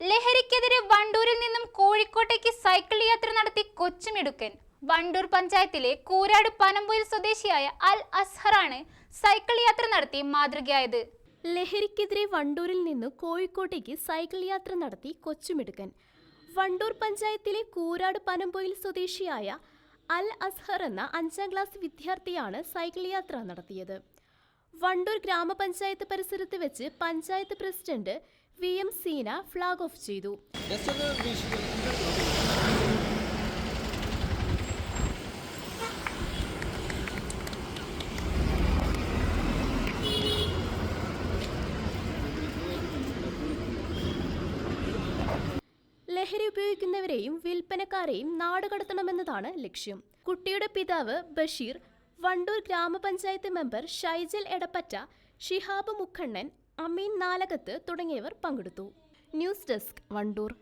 ലഹരിക്കെതിരെ വണ്ടൂരിൽ നിന്നും കോഴിക്കോട്ടേക്ക് സൈക്കിൾ യാത്ര നടത്തി കൊച്ചുമിടുക്കൻ. വണ്ടൂർ പഞ്ചായത്തിലെ കൂരാട് പനമ്പൊയിൽ സ്വദേശിയായ അൽ അസ്ഹറാണ് സൈക്കിൾ യാത്ര നടത്തി മാതൃകയായത്. ലഹരിക്കെതിരെ വണ്ടൂരിൽ നിന്ന് കോഴിക്കോട്ടേക്ക് സൈക്കിൾ യാത്ര നടത്തി കൊച്ചുമിടുക്കൻ. വണ്ടൂർ പഞ്ചായത്തിലെ കൂരാട് പനമ്പൊയിൽ സ്വദേശിയായ അൽ അസ്ഹർ എന്ന അഞ്ചാം ക്ലാസ് വിദ്യാർത്ഥിയാണ് സൈക്കിൾ യാത്ര നടത്തിയത്. വണ്ടൂർ ഗ്രാമപഞ്ചായത്ത് പരിസരത്ത് വെച്ച് panchayat president V M Seena flag off ചെയ്തു. ലഹരി ഉപയോഗിക്കുന്നവരെയും വിൽപ്പനക്കാരെയും നാടുകടത്തണമെന്നതാണ് ലക്ഷ്യം. കുട്ടിയുടെ പിതാവ് ബഷീർ വണ്ടൂർ ഗ്രാമപഞ്ചായത്ത് മെമ്പർ ഷൈജൽ എടപ്പറ്റ ഷിഹാബ് മുഖണ്ണൻ അമീൻ നാലകത്ത് തുടങ്ങിയവർ പങ്കെടുത്തു. News desk Wandoor.